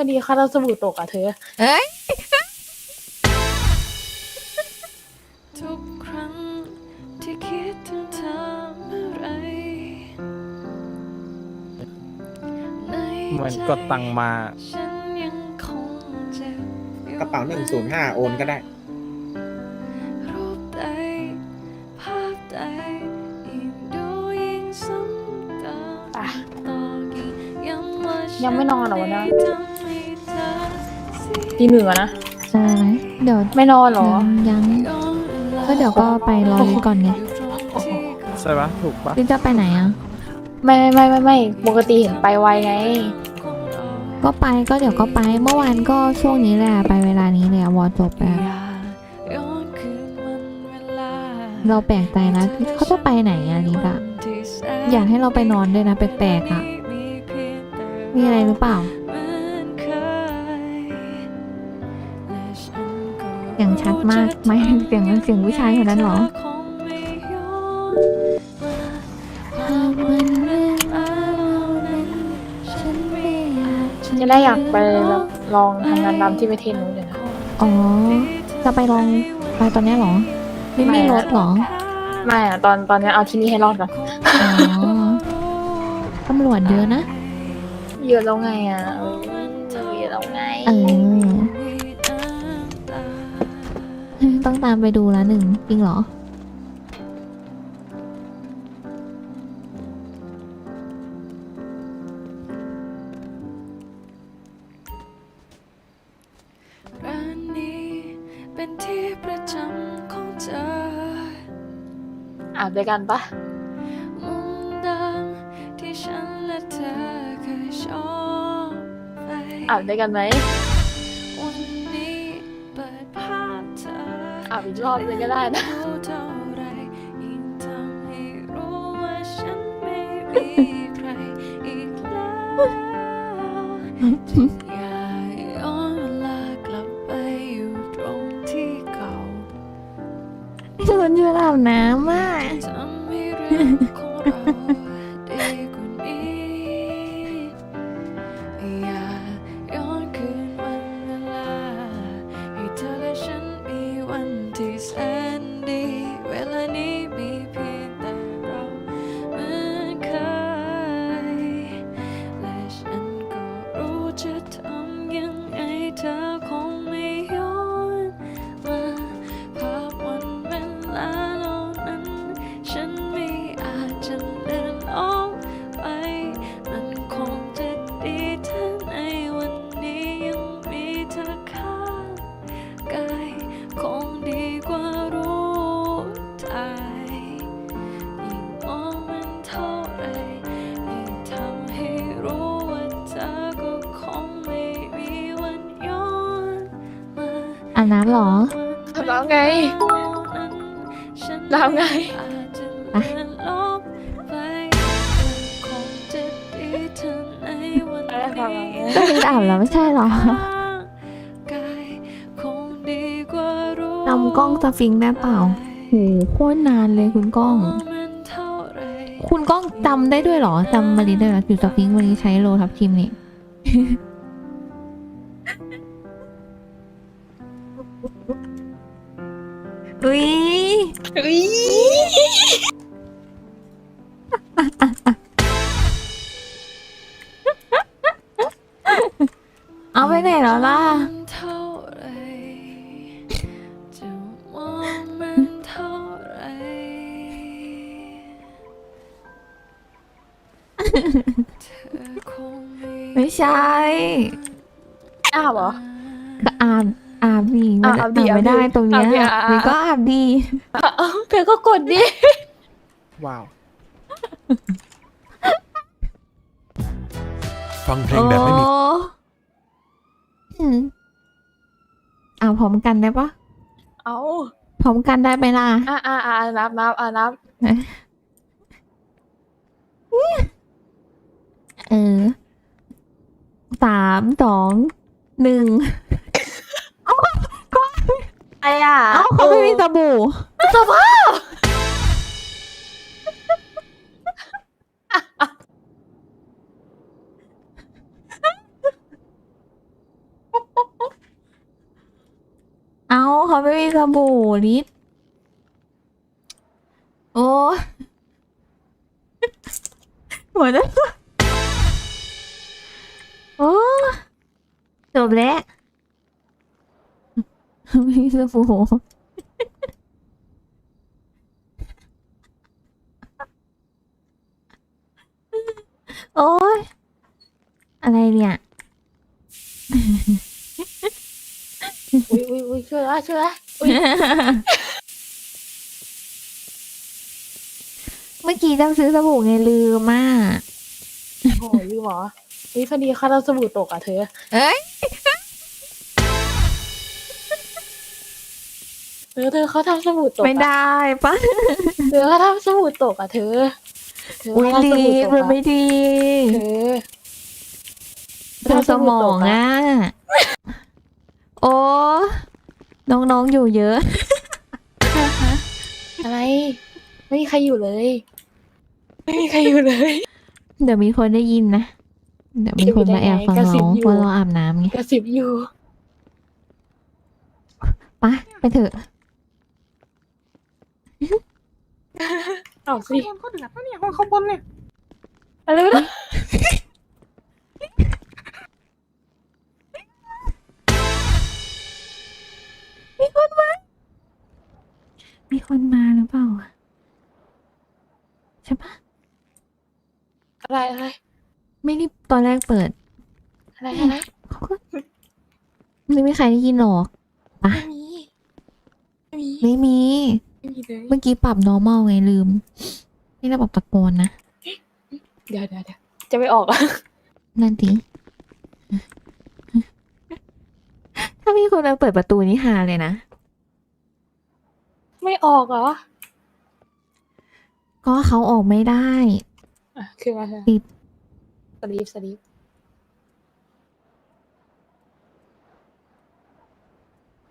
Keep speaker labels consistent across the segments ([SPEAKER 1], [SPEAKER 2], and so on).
[SPEAKER 1] พอดีคาราสบู่ตกอะเธอ
[SPEAKER 2] เอ้ย
[SPEAKER 3] ทุกครั้งที่คิดถึงเธอเมื่อไหรใน
[SPEAKER 4] เหมือนกดตังค์มา
[SPEAKER 3] ฉันยังคงเจ็บอยู่
[SPEAKER 5] กระเป๋าหนึ่งศูนย์ห้าโอนก็ได้
[SPEAKER 3] รูปใดภาพใดยิ่งดูยิ่งซ้ำเติม
[SPEAKER 1] อะ
[SPEAKER 3] ต่อกี่ย้ำว่าฉั
[SPEAKER 1] ยังไม่นอนเหรอวะเนี่ย
[SPEAKER 3] ทำให้เธอเสีย
[SPEAKER 1] ตีหนึ่งอะนะ
[SPEAKER 2] ใช่ไหมเดี๋ยว
[SPEAKER 1] ไม่นอนเหรอ
[SPEAKER 2] ยังยังก็เดี๋ยวก็ไปรอลิก่อนไง
[SPEAKER 4] ใช่ปะถูกปะ
[SPEAKER 2] ลิจะไปไหนอะ
[SPEAKER 1] ไม่ไม่ไม่ไม่ปกติเห็นไปไวไง
[SPEAKER 2] ก็ไปก็เดี๋ยวก็ไปเมื่อวานก็ช่วงนี้แหละไปเวลานี้เลยอะวอจบไปอะเราแปลกใจนะเขาจะไปไหนอะลิอะอยากให้เราไปนอนด้วยนะแปลกๆอะมีอะไรหรือเปล่า สียงชัดมากไหมเสียงเสียงผู้ชายคนนั้นเหรอ
[SPEAKER 1] จะได้อยากไปแบบลองทำงานดำที่ประเทศนู้นเลยนะ
[SPEAKER 2] อ๋อ จะไปลองไปตอนเนี้ยเหรอ ไม่มีรถเหรอ
[SPEAKER 1] ไม่อะตอนตอนนี้เอาที่นี่ให้รอดก่อน
[SPEAKER 2] อ๋อตำรวจเยอะนะ
[SPEAKER 1] เยอะแล้วไงอะเออเยอะแล้วไง
[SPEAKER 2] เออ ต้องตามไปดูแล้วหนึ่งจริงเหรอ
[SPEAKER 3] ร้านนี้เป็นที่ประจำของเธอ
[SPEAKER 1] อาบด้วยกันปะ
[SPEAKER 3] มุมดังที่ฉันและเธอเคยชอบไป
[SPEAKER 1] อาบด้วยกันไหม
[SPEAKER 3] อี
[SPEAKER 1] กรอบนึงก็ได้นะ
[SPEAKER 3] เท่าไรยิ่งทำให้รู้ว่าฉันไม่มี เหรอแล้วไง
[SPEAKER 1] แล้วไงไปอะไรฟังแล้ว
[SPEAKER 2] ก็ลิอาบแล้วไม่ใช่เหรอจำกล้องสฟิงค์ได้เปล่าโหโคตรนานเลยคุณกล้อง คุณกล้องจำได้ด้วยเหรอจำมารีได้เหรออยู่สฟิงค์วันนี้ใช้โลทับทิมนี่ อุ้ย
[SPEAKER 1] อุ๊ย
[SPEAKER 2] เอาไปไหนแล้วล่ะ
[SPEAKER 3] เท่าไรจะมองมันเท่าไรเธอคงไม่
[SPEAKER 2] ไม่ใช่
[SPEAKER 1] อาบเหรอ
[SPEAKER 2] ก็อาบอาบ ดี
[SPEAKER 1] อะ
[SPEAKER 2] มัน
[SPEAKER 1] อาบดิ
[SPEAKER 2] อาบไม่ได้
[SPEAKER 1] อาบดิ
[SPEAKER 2] ตรงเนี้ย
[SPEAKER 1] อาบดิอะ
[SPEAKER 2] นี่ก็อาบดี
[SPEAKER 1] เอ้าเธอก็กดดิ
[SPEAKER 4] ว้าว
[SPEAKER 6] ฟังเพลงแบบไม่มี
[SPEAKER 2] โอ้อืมอาบพร้อมกันได้ปะ
[SPEAKER 1] เอา
[SPEAKER 2] พร้อมกันได้ไหมล่ะ
[SPEAKER 1] อ่าอ่าอ่านับนับอ่านับ
[SPEAKER 2] เออสามสองหนึ่ง
[SPEAKER 1] ไอะ
[SPEAKER 2] เอาเขาไม่มีสบู่
[SPEAKER 1] สบู
[SPEAKER 2] เอาเขาไม่มีสบู่นิปโอ้หมดแล้วโอ้จบแล้ว ไม่มีสบู่โอ้ยอะไรเนี่ย
[SPEAKER 1] อุ้ยอุ้ยอุ้ยช่วยละช่วยละอุ้ย
[SPEAKER 2] เมื่อกี้จำซื้อสบู่ไงลืมมาก
[SPEAKER 1] โอ้ยลืมเหรอเฮ้ยพอดีค่าเราสบู่ตกอะเธอ
[SPEAKER 2] เอ้ย
[SPEAKER 1] อเธอเขาทำสบู่ตก
[SPEAKER 2] ไม่
[SPEAKER 1] อะ
[SPEAKER 2] ได้ปะ
[SPEAKER 1] เธอเขาทำสบู่ตกอะเธอเธอ
[SPEAKER 2] อุ้ย
[SPEAKER 1] เขา
[SPEAKER 2] ลี
[SPEAKER 1] ทำสบู่ตก
[SPEAKER 2] มัน
[SPEAKER 1] อะ
[SPEAKER 2] ไม่ดี
[SPEAKER 1] เธอ
[SPEAKER 2] เธอสมองอะ โอ้น้องๆอยู่เยอะ
[SPEAKER 1] อะไร ไม่มีใครอยู่เลย ไม่มีใครอยู่เลย
[SPEAKER 2] เดี๋ยวมีคนได้ยินนะ เดี๋ยวมีคนมาแอบฟัง
[SPEAKER 1] กระซิ
[SPEAKER 2] เรา
[SPEAKER 1] บอยู่
[SPEAKER 2] ว่าเราอาบน้ำไง
[SPEAKER 1] กระสิบอยู่
[SPEAKER 2] ไปะไปเถอะ
[SPEAKER 1] เอาสิ
[SPEAKER 4] คนก็เดือดแล้วเนี่ยห้องข้างบนเนี่ย
[SPEAKER 1] อะไรวะมีคนมา
[SPEAKER 2] มีคนมาหรือเปล่าอะใช่ปะ
[SPEAKER 1] อะไรอะไร
[SPEAKER 2] ไม่ได้ตอนแรกเปิด
[SPEAKER 1] อะไรอะไร
[SPEAKER 2] เขาก็ไม่มีใครได้ยินหรอก
[SPEAKER 1] ไม่มี ไม่มี
[SPEAKER 2] ไม่มี
[SPEAKER 1] ไม่มีเลย
[SPEAKER 2] เมื่อกี้ปรับ normal ไงลืม นี่ระบบตะโกนนะ
[SPEAKER 1] เดี๋ยวเดี๋ยวเดี๋ยวจะไม่ออกอะ
[SPEAKER 2] นั่นดิถ้ามีคนมาเปิดประตูนี่ฮาเลยนะ
[SPEAKER 1] ไม่ออกเหรอ
[SPEAKER 2] ก็เขาออกไม่ได้
[SPEAKER 1] อะคือมาเถอะ
[SPEAKER 2] ปิด
[SPEAKER 1] สลีปสลีป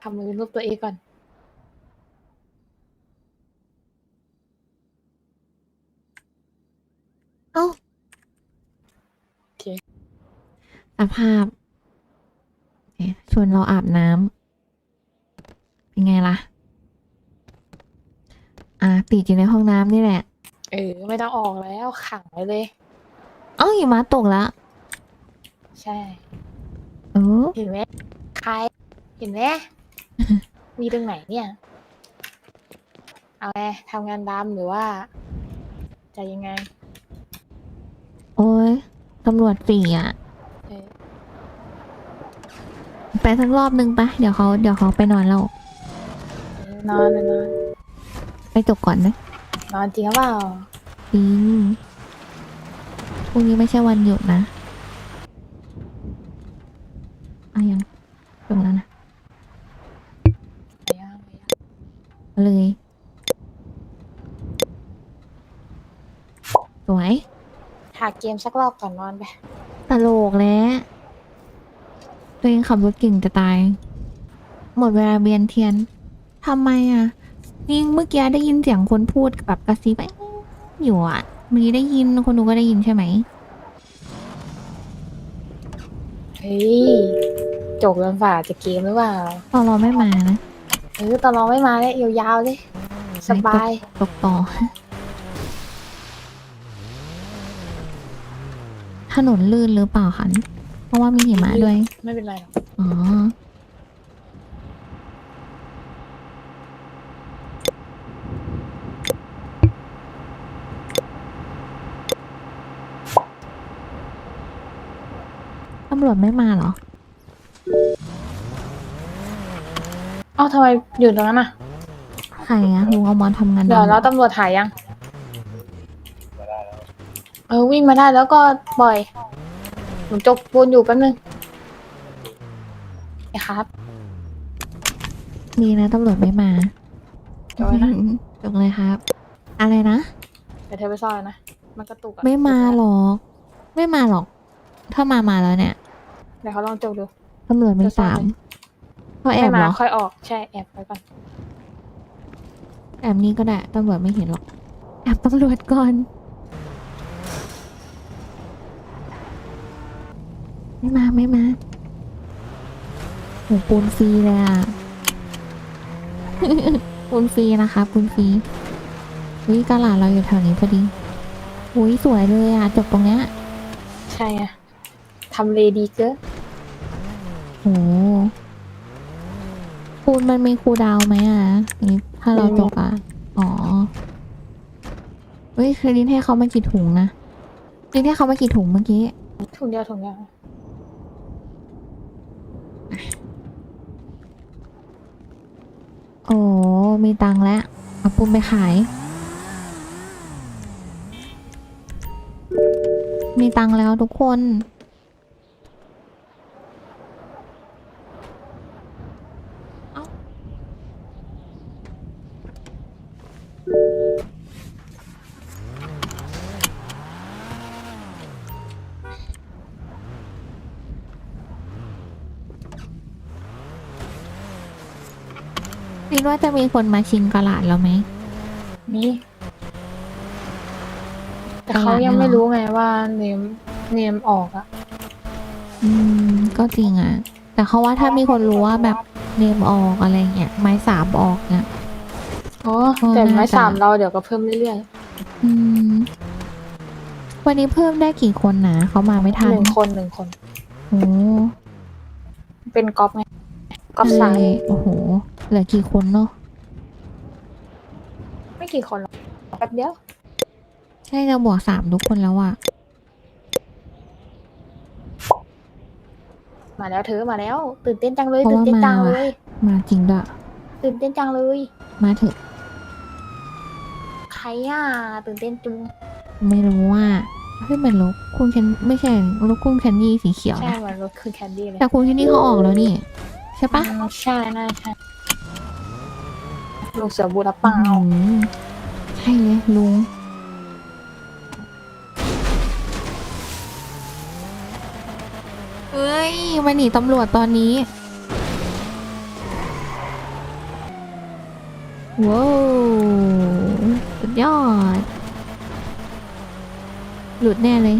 [SPEAKER 1] ทำมือรูปตัวเองก่อน
[SPEAKER 2] เอ้า
[SPEAKER 1] โอเค
[SPEAKER 2] สภาพเนี่ยชวนเราอาบน้ำเป็นไงล่ะ อะติดอยู่ในห้องน้ำนี่แหละ
[SPEAKER 1] เออ ไม่ต้องออกแล้วขังไว้เลย
[SPEAKER 2] เอ้าหิมะตกแล้ว
[SPEAKER 1] ใช่
[SPEAKER 2] เออ
[SPEAKER 1] เห็นไหมใครเห็นไหมมีตรงไหนเนี่ย เอาไงทำงานดำหรือว่า จะยังไง
[SPEAKER 2] โอ้ยตำรวจสี่อะ
[SPEAKER 1] เออ
[SPEAKER 2] ไปสักรอบนึงปะเดี๋ยวเขาเดี๋ยวเขาไปนอนแล้ว
[SPEAKER 1] เออนอนเลยนอน
[SPEAKER 2] ไปจบก่อนนะ
[SPEAKER 1] นอนจริงหรือเปล่า
[SPEAKER 2] จริงพรุ่งนี้ไม่ใช่วันหยุดนะอะยังจบแล้วนะ
[SPEAKER 1] ไม่เอาไม่เอา
[SPEAKER 2] เอาเลย สวย
[SPEAKER 1] หาเกมสักรอบก่อนนอนไป
[SPEAKER 2] ตลกแล้วตัวเองขับรถเก่งจะตาย หมดเวลาเบียนเทียนทำไมอะนี่เมื่อกี้ได้ยินเสียงคนพูดแบบกระซิบไอ้อยู่อะเมื่อกี้ได้ยินคนดูก็ได้ยินใช่ไหม
[SPEAKER 1] เฮ้ยจบกันฝ่าจะเกมหรือเปล่า
[SPEAKER 2] ตอนเราไม่มานะ
[SPEAKER 1] เออตอนน้องไม่มาเนี่ยยาวๆเลยสบาย
[SPEAKER 2] ตกต่อ ถนนลื่นหรือเปล่าคะเพราะว่ามีหิมะด้วย
[SPEAKER 1] ไม่เป็นไรหรอก
[SPEAKER 2] อ๋อ ตำรวจไม่มาเหรอ
[SPEAKER 1] เอ้าทำไมอยู่ตรงนั้นน่ะ
[SPEAKER 2] ใครอะลุงเอามอนทำงาน
[SPEAKER 1] เดี๋ยว
[SPEAKER 2] ดำ
[SPEAKER 1] แล้วตำรวจถ่ายยัง เออวิ่งมาได้แล้วก็ปล่อยหนูจกปูนอยู่แป๊บนึงไอ้ครับ
[SPEAKER 2] ดีนะตำรวจไม่มา
[SPEAKER 1] จอยนะ
[SPEAKER 2] จบเลยครับ อะไรนะ
[SPEAKER 1] เดี๋ยวเธอไปซ่อนนะมันกระตุกอะ
[SPEAKER 2] ไม่มาหรอก ไม่มาหรอก ถ้ามามาแล้วเนี่ย
[SPEAKER 1] เดี๋ยวเขาลองจกดู
[SPEAKER 2] ตำรวจมี
[SPEAKER 1] จะซ่อน
[SPEAKER 2] สาม
[SPEAKER 1] ไหม
[SPEAKER 2] เขาแอ
[SPEAKER 1] ไม่
[SPEAKER 2] บ
[SPEAKER 1] มา
[SPEAKER 2] เหรอ
[SPEAKER 1] ค่อยออกใช่แอบไปก่อน
[SPEAKER 2] แอบนี้ก็ได้ตำรวจไม่เห็นหรอกแอบตำรวจก่อน ไม่มาไม่มาโหปูนฟรีเลยอะคุณฟรีนะคะคุณฟรีวิกาลาดเราอยู่แถวนี้พอดีอุ้ยสวยเลยอะจบตรงเนี้ย
[SPEAKER 1] ใช่อะทำเลดีเกิน
[SPEAKER 2] โหคูณมันมีคูลดาวน์ไหมอะนี่ถ้าเราจบอะ อ๋อเฮ้ยเคยลิ้นให้เขามากี่ถุงนะลิ้นให้เขามากี่ถุงเมื่อกี้
[SPEAKER 1] ถุงเดียวถุงเดียว
[SPEAKER 2] โอ้ มีตังแล้ว เอาปูนไปขาย มีตังแล้วทุกคน คิดว่าจะมีคนมาชิงกระหลาดเราไหม
[SPEAKER 1] นี่แต่เขายังไม่รู้ไงว่าเนมเนมออกอะ
[SPEAKER 2] อืม ก็จริงอะ แต่เขาว่าถ้ามีคนรู้ว่าแบบเนมออกอะไรเงี้ยไม้สามออกเนี่ย
[SPEAKER 1] อ๋อ
[SPEAKER 2] เออ
[SPEAKER 1] แต่ไม้
[SPEAKER 2] น่าจะ
[SPEAKER 1] สามเราเดี๋ยวก็เพิ่มเรื่อย
[SPEAKER 2] อืม วันนี้เพิ่มได้กี่คนนะเขามาไม่
[SPEAKER 1] ๆ
[SPEAKER 2] ทัน
[SPEAKER 1] หนึ่งคนหนึ่งคน
[SPEAKER 2] โอ้
[SPEAKER 1] เป็นก๊อปไงก๊อป
[SPEAKER 2] ใช่
[SPEAKER 1] สาย
[SPEAKER 2] โอ้โห เหลือกี่คนเนาะ
[SPEAKER 1] ไม่กี่คนหรอกแป๊บเดียว
[SPEAKER 2] ใช่เราบวกสามทุกคนแล้วอะ
[SPEAKER 1] มาแล้วเธอมาแล้ว ตื่นเต้นจังเลยตื่นเต้นจังเลย
[SPEAKER 2] มาจริงด้วย
[SPEAKER 1] ตื่นเต้นจังเลย
[SPEAKER 2] มาเถอะ
[SPEAKER 1] ใครอะตื่นเต้นจุง
[SPEAKER 2] ไม่รู้ว่าเฮ้ยเหมือนรถคุณแคนไม่ใช่รถคุณแคนดี้สีเขียว
[SPEAKER 1] ใช่
[SPEAKER 2] นะ
[SPEAKER 1] เหมือนรถคือแคนดี้เลย
[SPEAKER 2] แต่คุณแคนดี้เขาออกแล้วนี่ ใช่ปะ
[SPEAKER 1] อืมใช่น่าใช่ ลุงเสือบูรับเปล่า
[SPEAKER 2] อืมใช่เลยลุง เฮ้ยมาหนีตำรวจตอนนี้ว้าวสุดยอด หลุดแน่เลย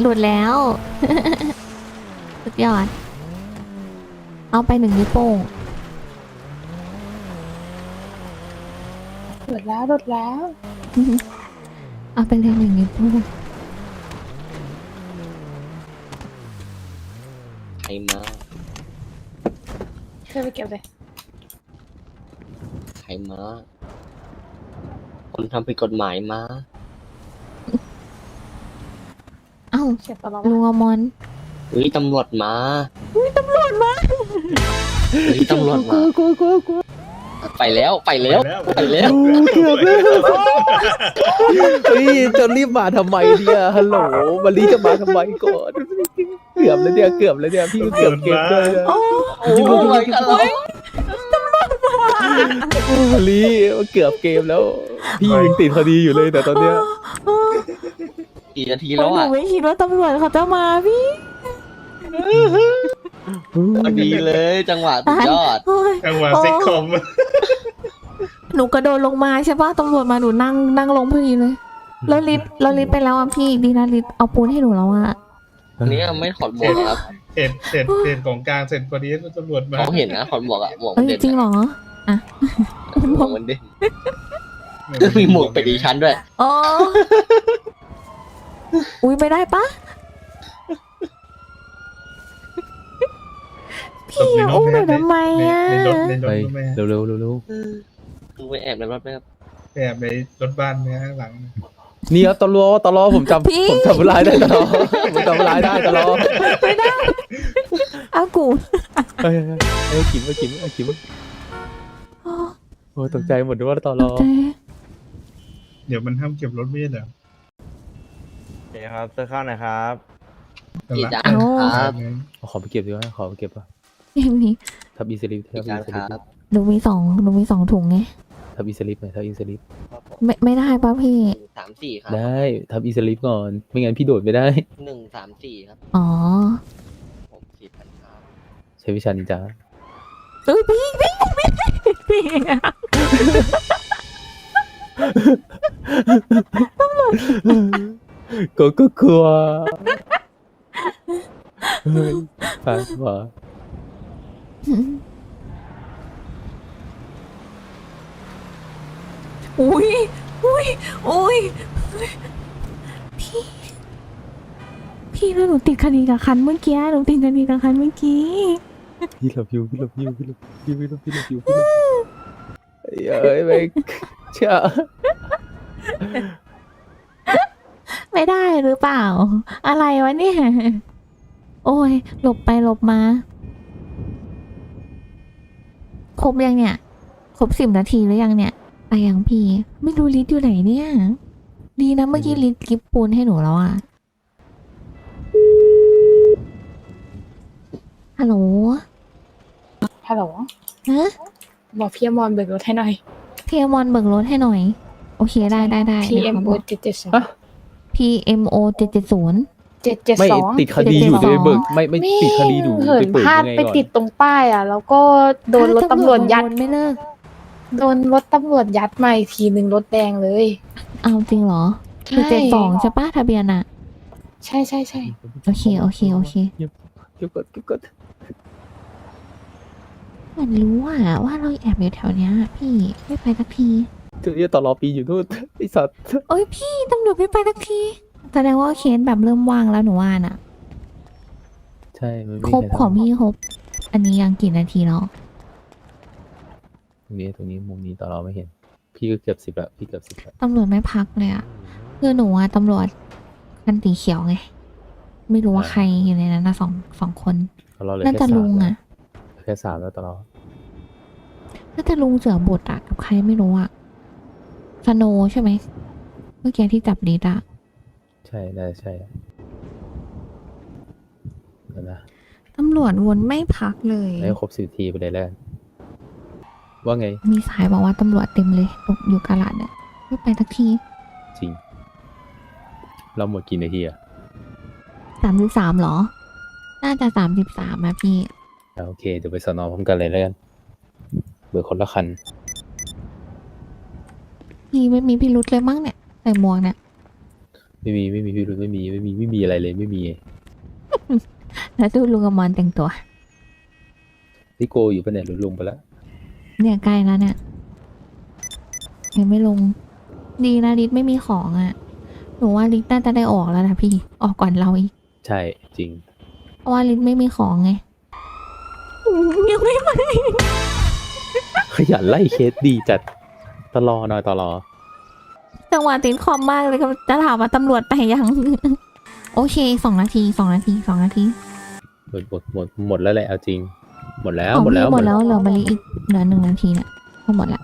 [SPEAKER 2] หลุดหลุดแล้ว สุดยอด เอาไปหนึ่งนิ้วโป้ง
[SPEAKER 1] หลุดแล้วหลุดแล้ว
[SPEAKER 2] เอาไปเลยหนึ่งนิ้วโป้ง
[SPEAKER 5] ใครมา
[SPEAKER 1] เธอไปเก็บเลย
[SPEAKER 5] ใครมา คนทำผิดกฎหมายมา
[SPEAKER 2] เอ้า
[SPEAKER 1] เสียบตลอด
[SPEAKER 2] ลุงอมร
[SPEAKER 5] เฮ้ยตำรวจมาเฮ้ยตำรวจมาเฮ้ยตำรวจมาไปแล้วไปแล้วไปแล้ว
[SPEAKER 4] เกือบแล้วเฮ้ยจะรีบมาทำไมเนี่ยฮัลโหลมารีจะมาทำไมก่อนเกือบแล้วเนี่ยเกือบแล้วเนี่ยพี่ก็เกือบเกมด้วยนะ
[SPEAKER 5] โอ้ยอะไร
[SPEAKER 4] มารีเกือบเกมแล้ว พี่ยังติดคดีอยู่เลยแต่ตอนเนี้ย
[SPEAKER 5] กี่นาที
[SPEAKER 2] โอ้
[SPEAKER 5] แล้
[SPEAKER 2] ยวหนู
[SPEAKER 5] อะ
[SPEAKER 2] ไม่คิดว่าตำรวจเขาจะมาพี่
[SPEAKER 5] พอดีเลยจังหวะสุดยอด
[SPEAKER 2] โอ้ย
[SPEAKER 6] จังหวะซิกคอม
[SPEAKER 2] หนูกระโดดลงมาใช่ปะตำรวจมาหนูนั่งนั่งลงพอดีเลยแล้วลิฟต์แล้วลิฟต์ไปแล้วอะพี่ดีนะลิฟต์เอาปูนให้หนูแล้วอะ
[SPEAKER 5] อันนี้ไม่ถอดหมวกครับ
[SPEAKER 6] เห็นเสร็จเสร็จของกลางเสร็จพอดีตำรวจมา
[SPEAKER 5] เขาเห็นนะถอดหมวกอะหมวกมั
[SPEAKER 2] เอ้
[SPEAKER 5] น
[SPEAKER 2] ย
[SPEAKER 5] เด่น
[SPEAKER 2] จริงเหรอ
[SPEAKER 5] หมวกมันเด่นมีหมวกไปดีชั้นด้วย
[SPEAKER 2] อ๋อ อุ้ยไม่ได้ปะพี่อย่าอุ้มหนูทำไมอะ
[SPEAKER 6] ในรถในร
[SPEAKER 4] ไป
[SPEAKER 6] ถรู้ไหม
[SPEAKER 4] เร็วเร็วเร็วเร็ว
[SPEAKER 5] คือไปแอบในรถไหมครับ
[SPEAKER 6] แอบในรถบ้านเนี่ยข้างหลัง
[SPEAKER 4] นี่ครับตลอตลอผมจำผมจำเวลาได้ตลอผมจำเวลาได้ตลอ
[SPEAKER 2] ไม่ได้เอากู
[SPEAKER 4] เฮ้ยเฮ้ยเฮ้ยกินมากินมากินโอ้ตกใจหมดด้วยว่าตลอ
[SPEAKER 2] เจ๊
[SPEAKER 6] เดี๋ยวมันห้ามเก็บรถไม่ใช่เหรอ
[SPEAKER 7] โอ เคครับเสื้อข้าวหน่อยครับ
[SPEAKER 5] กี่จาน
[SPEAKER 2] โอ้
[SPEAKER 5] ครับ
[SPEAKER 4] ขอไปเก็บดีกว่าขอไปเก็บป่ะ
[SPEAKER 2] ยังนี้
[SPEAKER 4] ทับอีสลิปทั
[SPEAKER 5] กี่
[SPEAKER 4] บ
[SPEAKER 5] จา
[SPEAKER 4] อี
[SPEAKER 5] น
[SPEAKER 4] ส
[SPEAKER 5] ค
[SPEAKER 4] ลิป
[SPEAKER 5] รับ
[SPEAKER 2] หนูมีสองหนูมีสองถุงไง
[SPEAKER 4] ทับอีสลิปหน่อยทับอีสลิป
[SPEAKER 2] ไม่ไม่ได้ป่ะพี่
[SPEAKER 5] หนึ่งสามสี่ครับ
[SPEAKER 4] ได้ทับอีสลิปก่อน ไม่งั้นพี่โดดไม่ได้
[SPEAKER 5] หนึ่งสามสี่ครับ
[SPEAKER 2] อ๋อ
[SPEAKER 5] ผมสี่พันครับ
[SPEAKER 4] ใช้วิชานินจา
[SPEAKER 2] เอ้ยพี่พี่พี่อะ
[SPEAKER 4] ก็ก็กลัวเฮ้ยฝากว่า
[SPEAKER 2] อุ้ยอุ้ยอุ้ยพี่ พี่แล้วหนูติดคดีกับคันเมื่อกี้หนูติดคดีกับคันเมื่อกี้
[SPEAKER 4] พี่หลับอยู่พี่หลับอยู่พี่หลับพี่หลับพี่หลับพี่หลับอยู่พี่หลับเอ้ยไม่เชื่อ
[SPEAKER 2] ไม่ได้หรือเปล่า อะไรวะเนี่ย โอ้ย หลบไปหลบมา ครบยังเนี่ย ครบสิบนาทีหรือยังเนี่ยไปยังพี่ ไม่รู้ลิศอยู่ไหนเนี่ย ดีนะเมื่อกี้ลิศกิฟปูนให้หนูแล้วอะฮัลโหล
[SPEAKER 1] ฮัลโหล
[SPEAKER 2] ฮะ
[SPEAKER 1] บอกพี่อมรเบิกรถให้หน่อย
[SPEAKER 2] พีเอมอนเบิกรถให้หน่อย โอเคได้ได้ได้
[SPEAKER 1] PMO เจ็ดเจ็ดสอง
[SPEAKER 2] PMO เจ็ดเจ็ดศูนย์
[SPEAKER 1] เจ็ดเจ็ด
[SPEAKER 4] ไม่
[SPEAKER 1] สอง
[SPEAKER 4] ติดคดีอยู่จะไปเบิกไม่ไม่ติดคดีอยู่
[SPEAKER 1] เหิน
[SPEAKER 4] ไปเบิก
[SPEAKER 1] พลาด
[SPEAKER 4] ยังไง
[SPEAKER 1] ไป
[SPEAKER 4] ก่อน
[SPEAKER 1] ติดตรงป้ายอะ แล้วก็โดนรถตำรวจยัด
[SPEAKER 2] วนไม่เลิก
[SPEAKER 1] โดนรถตำรวจยัดมาอีกทีหนึ่งรถแดงเลย
[SPEAKER 2] เอาจริงเหรอ
[SPEAKER 1] ใช่
[SPEAKER 2] คือเจ็ดสองใช่ปะทะเบียนอะ
[SPEAKER 1] ใช่ใช่ใช่
[SPEAKER 2] โอเคโอเคโอเค
[SPEAKER 4] เก็บเก็บกดเก็บกด
[SPEAKER 2] เหมือนรู้อะว่าเราแอบอยู่แถวเนี้ย พี่ไม่ไปสักที
[SPEAKER 4] เจอต่อรอปีอยู่นู่นไอสัตว์
[SPEAKER 2] โอ้ยพี่ตำรวจไม่ไปสักที แสดงว่าเคสแบบเริ่มว่างแล้วหนูว่าน่ะ
[SPEAKER 4] ใช่มันไม่
[SPEAKER 2] ครบ
[SPEAKER 4] มีใทำ
[SPEAKER 2] ของพี่ครบ อันนี้ยังกี่นาทีแล้ว
[SPEAKER 4] ตรงนี้ตรงนี้มุมนี้ต่อรอไม่เห็น พี่ก็เกือบสิบแล้วพี่เกือบสิบแล้ว
[SPEAKER 2] ตำรวจไม่พักเลยอะคือหนูอะตำรวจคันสีเขียวไง ไม่รู้ว่าใครอยู่ในนั้นนะสองสองคน
[SPEAKER 4] ต่อรอเหลย
[SPEAKER 2] น่า
[SPEAKER 4] แค่
[SPEAKER 2] จะ
[SPEAKER 4] สาม
[SPEAKER 2] ลุง
[SPEAKER 4] แล้ว
[SPEAKER 2] อะ
[SPEAKER 4] แค่สามแล้วต่อรอ
[SPEAKER 2] น่าจะลุงเสือบทอะกับใครไม่รู้อะ สโนว์ใช่ไหมเมื่อกี้ที่จับลิดอะ
[SPEAKER 4] ใช่น่าจะใช่เดี๋ยวนะ
[SPEAKER 2] ตำรวจวนไม่พักเลย
[SPEAKER 4] ให้ครบสิบทีไปเลยแล้วกันว่าไง
[SPEAKER 2] มีสายบอกว่าตำรวจเต็มเลยตกอยู่กาลาดเนี่ยไม่ไปสักที
[SPEAKER 4] จริง เราหมดกี่นาทีอะ
[SPEAKER 2] สามสิบสามหรอ น่าจะสามสิบสามนะพี่
[SPEAKER 4] อะโอเค เดี๋ยวไปสอนอพร้อมกันเลยแล้วกันเบิกคนละคัน
[SPEAKER 2] พี่ไม่มีพิรุษเลยมั้งเนี่ยใส่หมวกเนี่ย
[SPEAKER 4] ไม่มีไม่มีพี่รุธไม่มีไม่มีไม่มีอะไรเลยไม่มี
[SPEAKER 2] แล้วดูลุงอมรแต่งตัว
[SPEAKER 4] พี่โกอยู่ปะเนี่ยหรือลงไปแล้ว
[SPEAKER 2] เนี่ยใกล้แล้วเนี่ยยังไม่ลง ดีนะลิศไม่มีของอะ่ะ หนูว่าลิศน่าจะได้ออกแล้วนะพี่ออกก่อนเราอีก
[SPEAKER 4] ใช่จริง
[SPEAKER 2] เพราะว่าลิศไม่มีของไงยังไม่มา
[SPEAKER 4] ขยันไล่เคสดีจัด ตลอหน่อยตลอ
[SPEAKER 2] จังหวะติดคอมมากเลยก็จะถามว่าตำรวจไปยัง โอเคสองนาทีสองนาทีสองนาที
[SPEAKER 4] หมดหมดหมดหมดแล้วแหละเอาจริง หมดแล้ว
[SPEAKER 2] ของ
[SPEAKER 4] หมดแล้ว
[SPEAKER 2] พี่หมดแล้วเหลือมาลิอีกเหลือหนึ่งนาทีเนี่ยก็หมดละ